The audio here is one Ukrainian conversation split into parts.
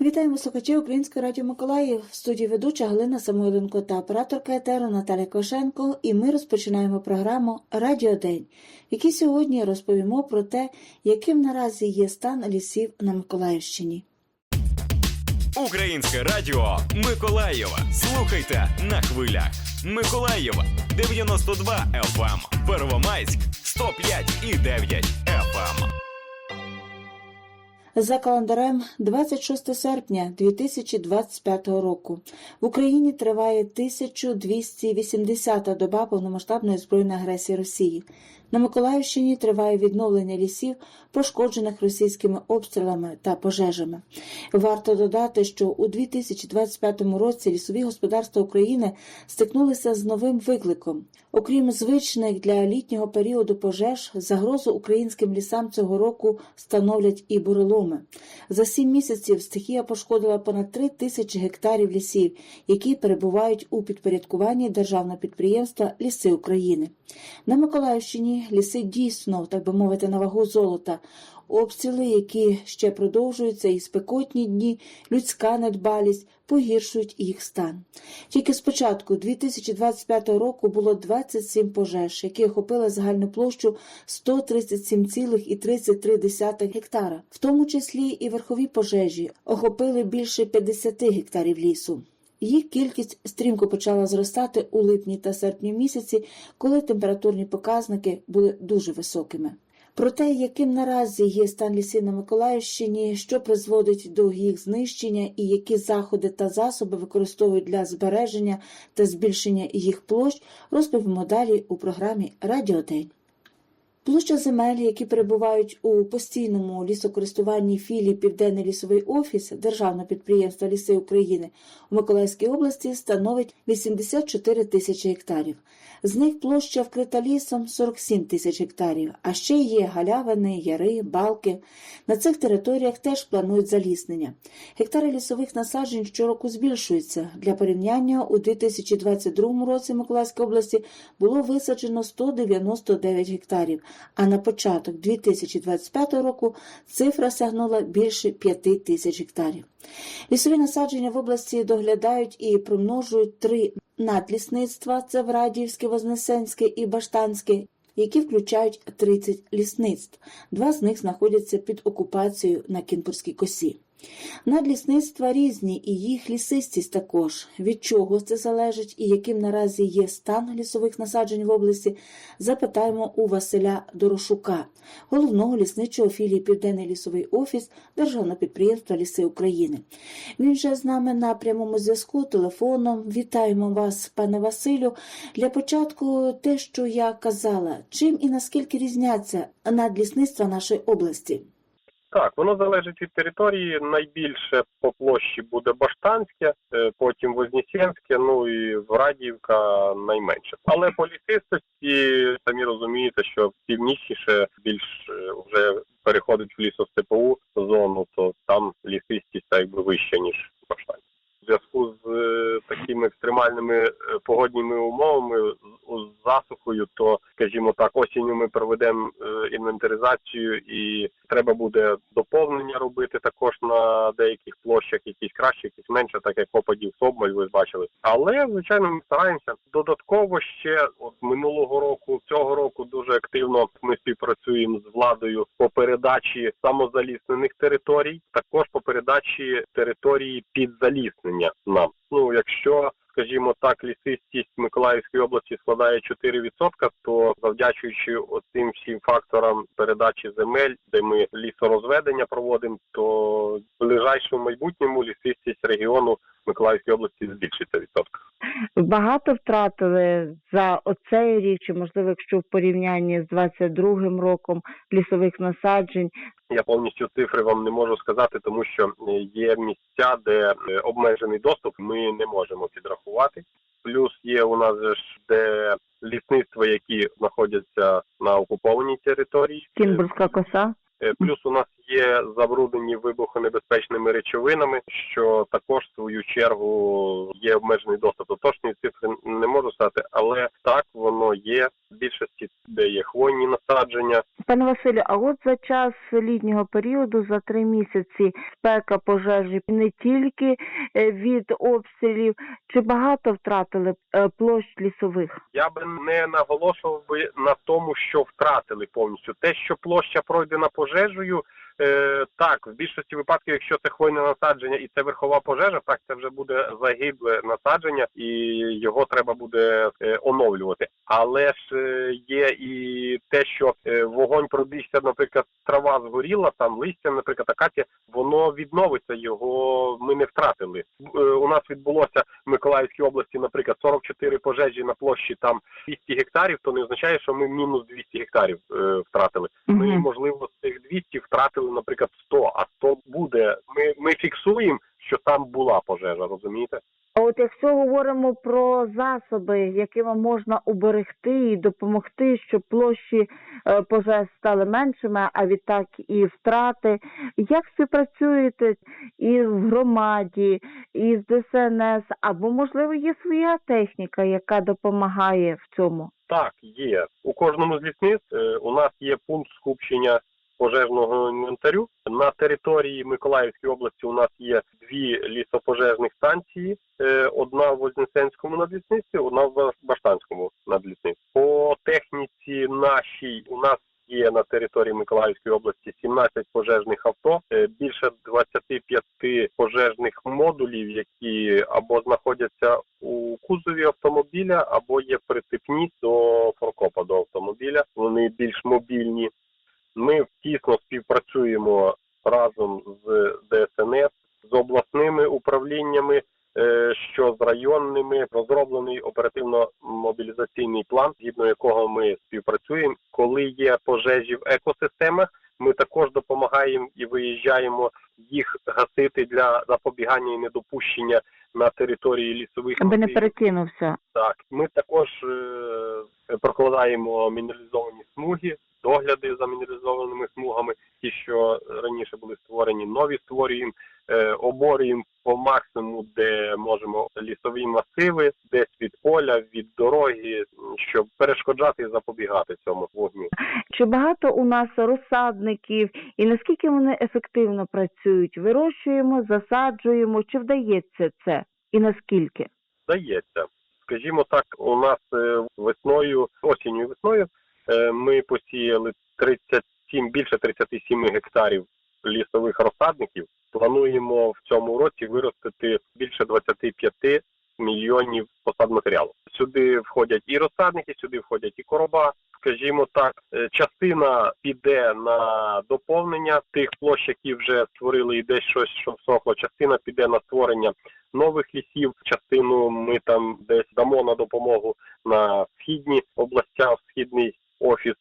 Вітаємо слухачів Української радіо Миколаїв. В студії ведуча Галина Самойленко та операторка етеру Наталя Кошенко. І ми розпочинаємо програму Радіо День, в якій сьогодні розповімо про те, яким наразі є стан лісів на Миколаївщині. Українське радіо Миколаєва. Слухайте на хвилях. Миколаєва 92 FM, Первомайськ 105 і 9 FM. За календарем 26 серпня 2025 року в Україні триває 1280-та доба повномасштабної збройної агресії Росії. На Миколаївщині триває відновлення лісів, пошкоджених російськими обстрілами та пожежами. Варто додати, що у 2025 році лісові господарства України стикнулися з новим викликом. Окрім звичних для літнього періоду пожеж, загрозу українським лісам цього року становлять і буреломи. За сім місяців стихія пошкодила понад три тисячі гектарів лісів, які перебувають у підпорядкуванні державного підприємства Ліси України. На Миколаївщині ліси дійсно, так би мовити, на вагу золота. Обстріли, які ще продовжуються, і спекотні дні, людська недбалість погіршують їх стан. Тільки з початку 2025 року було 27 пожеж, які охопили загальну площу 137,33 гектара, в тому числі і верхові пожежі охопили більше 50 гектарів лісу. Їх кількість стрімко почала зростати у липні та серпні місяці, коли температурні показники були дуже високими. Про те, яким наразі є стан лісів на Миколаївщині, що призводить до їх знищення і які заходи та засоби використовують для збереження та збільшення їх площ, розповімо далі у програмі Радіодень. Площа земель, які перебувають у постійному лісокористуванні філії Південний лісовий офіс Державного підприємства Ліси України у Миколаївській області становить 84 тисячі гектарів. З них площа вкрита лісом 47 тисяч гектарів, а ще є галявини, яри, балки. На цих територіях теж планують заліснення. Гектари лісових насаджень щороку збільшуються. Для порівняння у 2022 році в Миколаївській області було висаджено 199 гектарів, а на початок 2025 року цифра сягнула більше 5 тисяч гектарів. Лісові насадження в області доглядають і примножують три надлісництва це Врадіївське, Вознесенське і Баштанське, які включають 30 лісництв. Два з них знаходяться під окупацією на Кінбурзькій косі. Надлісництва різні і їх лісистість також. Від чого це залежить і яким наразі є стан лісових насаджень в області, запитаємо у Василя Дорошука, головного лісничого філії Південний лісовий офіс Державного підприємства Ліси України. Він же з нами на прямому зв'язку телефоном. Вітаємо вас, пане Василю. Для початку те, що я казала, чим і наскільки різняться надлісництва нашої області. Так, воно залежить від території. Найбільше по площі буде Баштанське, е, потім Вознесенське, ну і Врадіївка найменше. Але по лісистості самі розумієте, що північніше більш е, вже переходить в лісостепову зону, то там лісистість так якби вища ніж в Баштанське. В зв'язку з е, такими екстремальними погодніми умовами, засухою, то скажімо так, осінню ми проведемо е, інвентаризацію і треба буде доповнення робити також на деяких площах, якісь краще, якісь менше, так як опадів Соболь, ви бачили. Але звичайно, ми стараємося. Додатково ще от минулого року, цього року дуже активно ми співпрацюємо з владою по передачі самозаліснених територій, також по передачі території під заліснення нам. Ну якщо скажімо так, лісистість Миколаївської області складає 4%, то завдячуючи цим всім факторам передачі земель, де ми лісорозведення проводимо, то в ближайшому майбутньому лісистість регіону Миколаївської області збільшиться відсотка. Багато втратили за оцей рік, чи можливо, якщо в порівнянні з 22-м роком лісових насаджень. Я повністю цифри вам не можу сказати, тому що є місця, де е, обмежений доступ, ми не можемо підрахувати. Плюс є у нас ж де лісництва, які знаходяться на окупованій території. Кінбурзька коса. Е, Плюс у нас є забруднені вибухонебезпечними речовинами, що також в свою чергу є обмежений доступ до точної цифри. Не можу сказати, але так воно є більшості, де є хвойні насадження. Пане Василю, а от за час літнього періоду, за три місяці, спека пожежі не тільки е, від обстрілів, чи багато втратили е, площ лісових? Я би не наголошував би на тому, що втратили повністю. Те, що площа пройдена пожежею, е, так, в більшості випадків, якщо це хвойне насадження і це верхова пожежа, так це вже буде загибле насадження, і його треба буде е, оновлювати. Але ж е, є і те, що е, вогонь пробігся, наприклад, трава згоріла, там листя, наприклад, акація, воно відновиться, його ми не втратили. Е, у нас відбулося в Миколаївській області, наприклад, 44 пожежі на площі там 200 гектарів, то не означає, що ми мінус 200 гектарів е, втратили. Ми, можливо, з цих 200 втратили, наприклад, 100, а 100 буде. Ми, ми фіксуємо, що там була пожежа, розумієте? А от якщо говоримо про засоби, якими можна уберегти і допомогти, щоб площі е, пожеж стали меншими, а відтак і втрати, як співпрацюєте і в громаді, і з ДСНС, або можливо є своя техніка, яка допомагає в цьому? Так, є. У кожному з лісництв е, у нас є пункт скупчення пожежного інвентарю. На території Миколаївської області у нас є дві лісопожежних станції. Е, Одна в Вознесенському надлісництві, одна в Баштанському надлісництві. По техніці нашій у нас є на території Миколаївської області 17 пожежних авто, е, більше 25 пожежних модулів, які або знаходяться у кузові автомобіля, або є прицепні до форкопа до автомобіля. Вони більш мобільні. Ми тісно співпрацюємо разом з ДСНС, з обласними управліннями, е, що з районними розроблений оперативно-мобілізаційний план, згідно якого ми співпрацюємо. Коли є пожежі в екосистемах, ми також допомагаємо і виїжджаємо їх гасити для запобігання і недопущення на території лісових Аби не перекинувся. Так, ми також е, прокладаємо мінералізовані смуги, догляди за мінералізованими смугами, ті, що раніше були створені, нові створюємо, е, оборюємо по максимуму, де можемо лісові масиви, десь від поля, від дороги, щоб перешкоджати і запобігати цьому вогню. Чи багато у нас розсадників і наскільки вони ефективно працюють? Вирощуємо, засаджуємо, чи вдається це? І наскільки? Здається, скажімо так, у нас е, весною, осінню і весною ми посіяли 37, більше 37 гектарів лісових розсадників. Плануємо в цьому році виростити більше 25 мільйонів посад матеріалу. Сюди входять і розсадники, сюди входять і короба. Скажімо так, е, частина піде на доповнення тих площ, які вже створили і десь щось, що всохло. Частина піде на створення нових лісів. Частину ми там десь дамо на допомогу на східні областя, в східний офіс.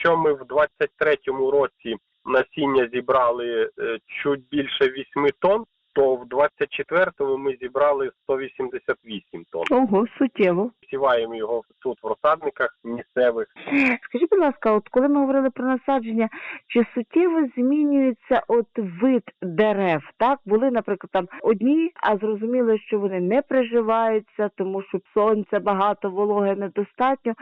Що ми в 23-му році насіння зібрали е, чуть більше 8 тонн, то в 24-му ми зібрали 188 тонн. Ого, суттєво. Сіваємо його тут в розсадниках місцевих. Скажіть, будь ласка, от коли ми говорили про насадження, чи суттєво змінюється от вид дерев? Так були, наприклад, там одні, а зрозуміло, що вони не приживаються, тому що сонця багато, вологи недостатньо.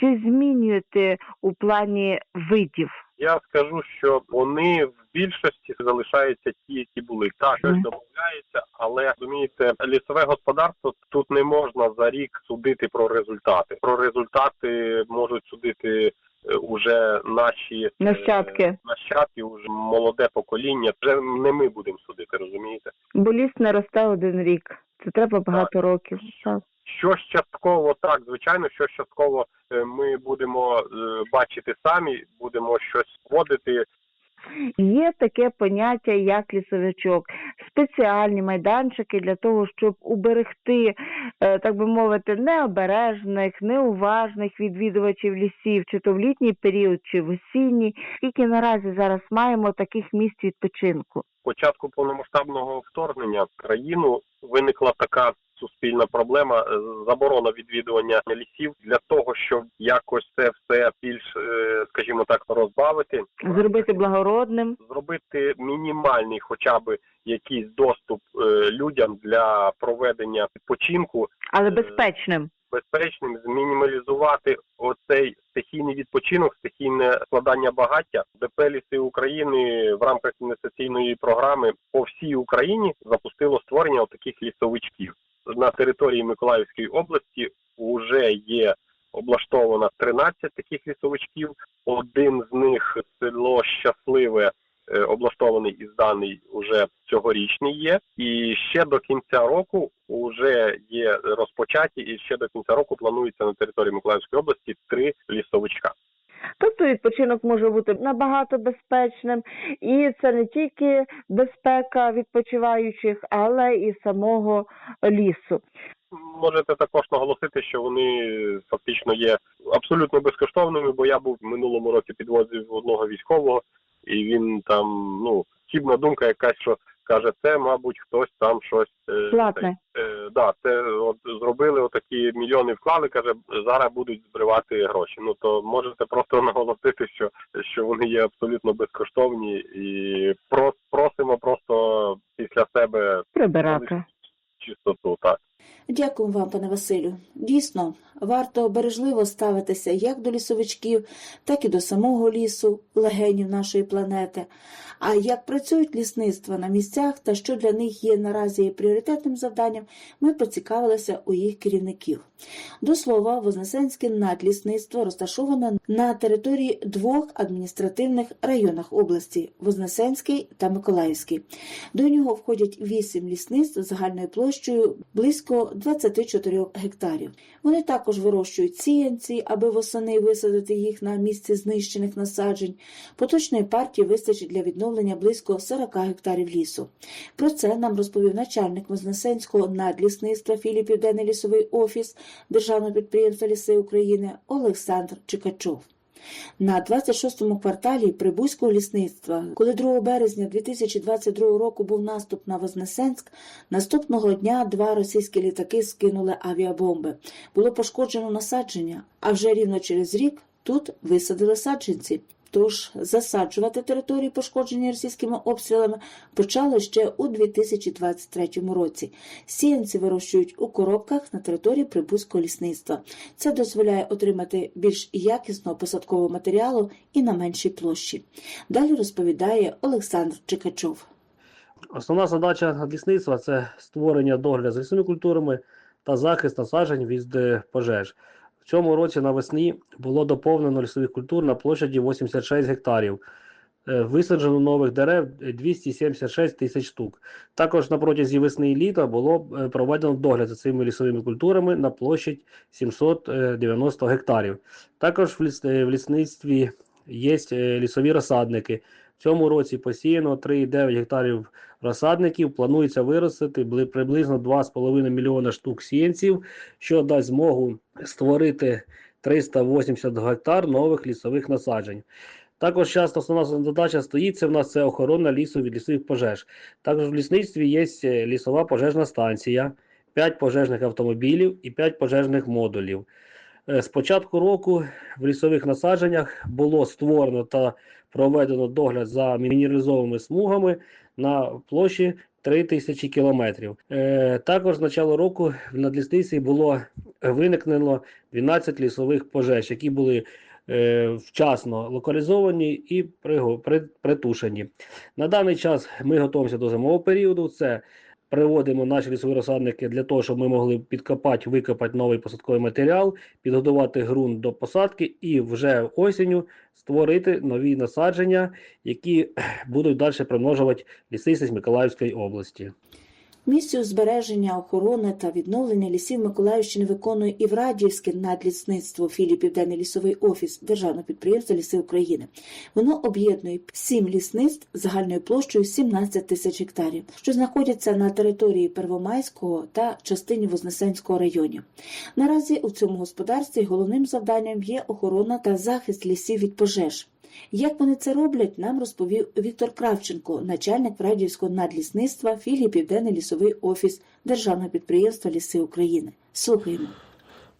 Чи змінюєте у плані видів? Я скажу, що вони в більшості залишаються ті, які були. Так, щось Мгм. додається, але розумієте, лісове господарство тут не можна за рік судити про результати. Про результати можуть судити е, уже наші е, Нащадки. нащадки, уже молоде покоління. Вже не ми будемо судити, розумієте? Бо ліс не росте один рік. Це треба багато років. Так. Щось частково так, звичайно, щось частково ми будемо е, бачити самі, будемо щось вводити. Є таке поняття, як лісовичок, спеціальні майданчики для того, щоб уберегти, е, так би мовити, необережних, неуважних відвідувачів лісів, чи то в літній період, чи в осінній. Скільки наразі зараз маємо таких місць відпочинку? Початку повномасштабного вторгнення в країну виникла така суспільна проблема е, заборона відвідування лісів для того, щоб якось це все більш, е, скажімо так, розбавити, Зробити благородним. зробити мінімальний, хоча б якийсь доступ е, людям для проведення відпочинку Але безпечним. Безпечним, змінімалізувати оцей стихійний відпочинок, стихійне складання багаття. ДП «Ліси України в рамках інвестиційної програми по всій Україні запустило створення таких лісовичків. На території Миколаївської області вже є облаштовано 13 таких лісовичків. Один з них село Щасливе облаштований і зданий уже цьогорічний є. І ще до кінця року вже є розпочаті, і ще до кінця року планується на території Миколаївської області три лісовичка. Тобто відпочинок може бути набагато безпечним, і це не тільки безпека відпочиваючих, але і самого лісу. Можете також наголосити, що вони фактично є абсолютно безкоштовними, бо я був в минулому році підвозив одного військового, і він там, ну, хібна думка якась, що каже, це, мабуть, хтось там щось е, Платне. Е, да, це от зробили отакі мільйони вклали, каже, зараз будуть збривати гроші. Ну то можете просто наголосити, що, що вони є абсолютно безкоштовні, і прос, просимо просто після себе Прибирати. чистоту. Так. Дякую вам, пане Василю. Дійсно, варто бережливо ставитися як до лісовичків, так і до самого лісу, легенів нашої планети. А як працюють лісництва на місцях та що для них є наразі пріоритетним завданням, ми поцікавилися у їх керівників. До слова, Вознесенське надлісництво розташоване на території двох адміністративних районах області Вознесенський та Миколаївський. До нього входять вісім лісництв загальною площею близько 24 гектарів. Вони також вирощують сіянці, аби восени висадити їх на місці знищених насаджень. Поточної партії вистачить для відновлення близько 40 гектарів лісу. Про це нам розповів начальник Вознесенського надлісництва філії Південний лісовий офіс Державного підприємства Ліси України Олександр Чикачов. На 26-му кварталі Прибузького лісництва, коли 2 березня 2022 року був наступ на Вознесенськ, наступного дня два російські літаки скинули авіабомби. Було пошкоджено насадження, а вже рівно через рік тут висадили саджанці. Тож засаджувати території, пошкоджені російськими обстрілами, почали ще у 2023 році. Сіянці вирощують у коробках на території Прибузького лісництва. Це дозволяє отримати більш якісного посадкового матеріалу і на меншій площі. Далі розповідає Олександр Чикачов. Основна задача лісництва це створення догляду за лісними культурами та захист насаджень від е, пожеж. В цьому році навесні було доповнено лісових культур на площаді 86 гектарів. Е, Висаджено нових дерев 276 тисяч штук. Також на протязі весни і літа було е, проведено догляд за цими лісовими культурами на площадь 790 гектарів. Також в е, лісництві є лісові розсадники. Цьому році посіяно 3,9 гектарів розсадників. Планується виростити бли- приблизно 2,5 мільйона штук сіянців, що дасть змогу створити 380 гектар нових лісових насаджень. Також часто основна задача стоїть це в нас це охорона лісу від лісових пожеж. Також в лісництві є е, лісова пожежна станція, 5 пожежних автомобілів і 5 пожежних модулів. Е, З початку року в лісових насадженнях було створено та проведено догляд за мінералізованими смугами на площі 3000 кілометрів. Е, також з початку року в надлісниці було виникнено 12 лісових пожеж, які були е, вчасно локалізовані і притушені. На даний час ми готуємося до зимового періоду. Це приводимо наші лісові розсадники для того, щоб ми могли підкопати, викопати новий посадковий матеріал, підготувати ґрунт до посадки і вже осінню створити нові насадження, які будуть далі примножувати лісистість Миколаївської області. Місію збереження, охорони та відновлення лісів Миколаївщини виконує і Врадіївське надлісництво філії Південний лісовий офіс Державного підприємства Ліси України. Воно об'єднує сім лісництв загальною площею 17 тисяч гектарів, що знаходяться на території Первомайського та частині Вознесенського районів. Наразі у цьому господарстві головним завданням є охорона та захист лісів від пожеж. Як вони це роблять, нам розповів Віктор Кравченко, начальник Радівського надлісництва філії Південний лісовий офіс Державного підприємства Ліси України. Слухаємо.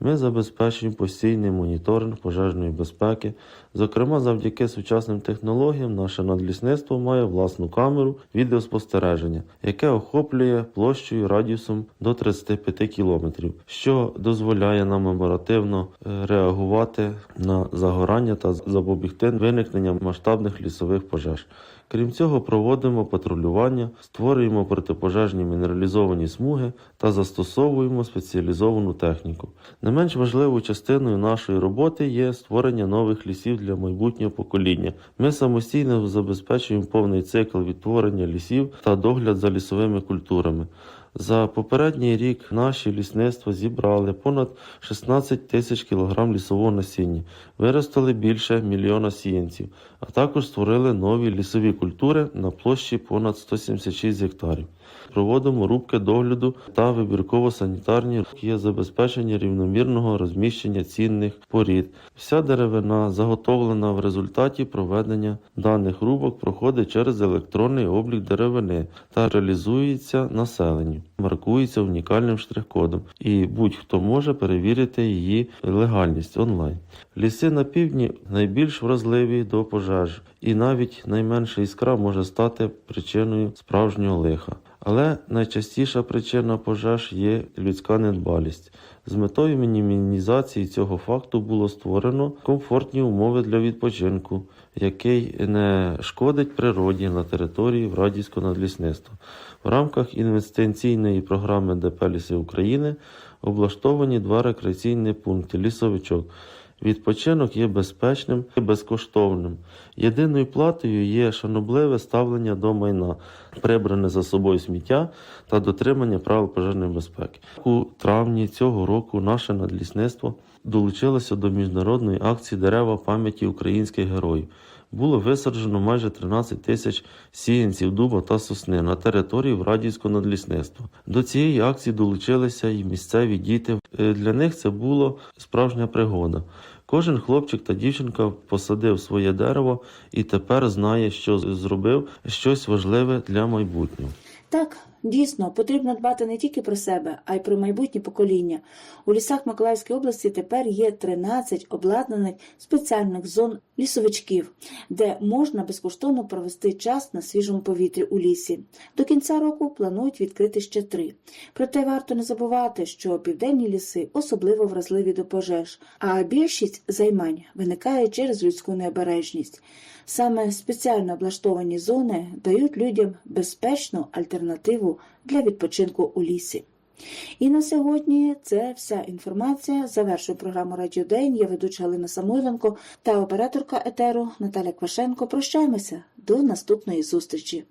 Ми забезпечуємо постійний моніторинг пожежної безпеки. Зокрема, завдяки сучасним технологіям наше надлісництво має власну камеру відеоспостереження, яке охоплює площею радіусом до 35 кілометрів, що дозволяє нам оперативно е, реагувати на загорання та запобігти виникнення масштабних лісових пожеж. Крім цього, проводимо патрулювання, створюємо протипожежні мінералізовані смуги та застосовуємо спеціалізовану техніку. Не менш важливою частиною нашої роботи є створення нових лісів для майбутнього покоління. Ми самостійно забезпечуємо повний цикл відтворення лісів та догляд за лісовими культурами. За попередній рік наші лісництва зібрали понад 16 тисяч кілограм лісового насіння, виростили більше мільйона сіянців, а також створили нові лісові культури на площі понад 176 гектарів. Проводимо рубки догляду та вибірково-санітарні є забезпечення рівномірного розміщення цінних порід. Вся деревина, заготовлена в результаті проведення даних рубок, проходить через електронний облік деревини та реалізується населенню, маркується унікальним штрих-кодом, і будь-хто може перевірити її легальність онлайн. Ліси на півдні найбільш вразливі до пожеж, і навіть найменша іскра може стати причиною справжнього лиха. Але найчастіша причина пожеж є людська недбалість. З метою мінімізації цього факту було створено комфортні умови для відпочинку, який не шкодить природі на території Врадівського надлісництва. В рамках інвестиційної програми ДП «Ліси України облаштовані два рекреаційні пункти лісовичок. Відпочинок є безпечним і безкоштовним. Єдиною платою є шанобливе ставлення до майна, прибране за собою сміття та дотримання правил пожежної безпеки. У травні цього року наше надлісництво долучилося до міжнародної акції Дерева пам'яті українських героїв. Було висаджено майже 13 тисяч сіянців дуба та сосни на території Врадівського надлісництва. До цієї акції долучилися і місцеві діти. Е, Для них це було справжня пригода. Кожен хлопчик та дівчинка посадив своє дерево і тепер знає, що зробив щось важливе для майбутнього. Так, дійсно, потрібно дбати не тільки про себе, а й про майбутнє покоління. У лісах Миколаївської області тепер є 13 обладнаних спеціальних зон лісовичків, де можна безкоштовно провести час на свіжому повітрі у лісі. До кінця року планують відкрити ще три. Проте варто не забувати, що південні ліси особливо вразливі до пожеж, а більшість займань виникає через людську необережність. Саме спеціально облаштовані зони дають людям безпечну альтернативу для відпочинку у лісі. І на сьогодні це вся інформація. Завершую програму Радіо День. Я ведуча Галина Самойленко та операторка етеру Наталя Квашенко. Прощаємося до наступної зустрічі.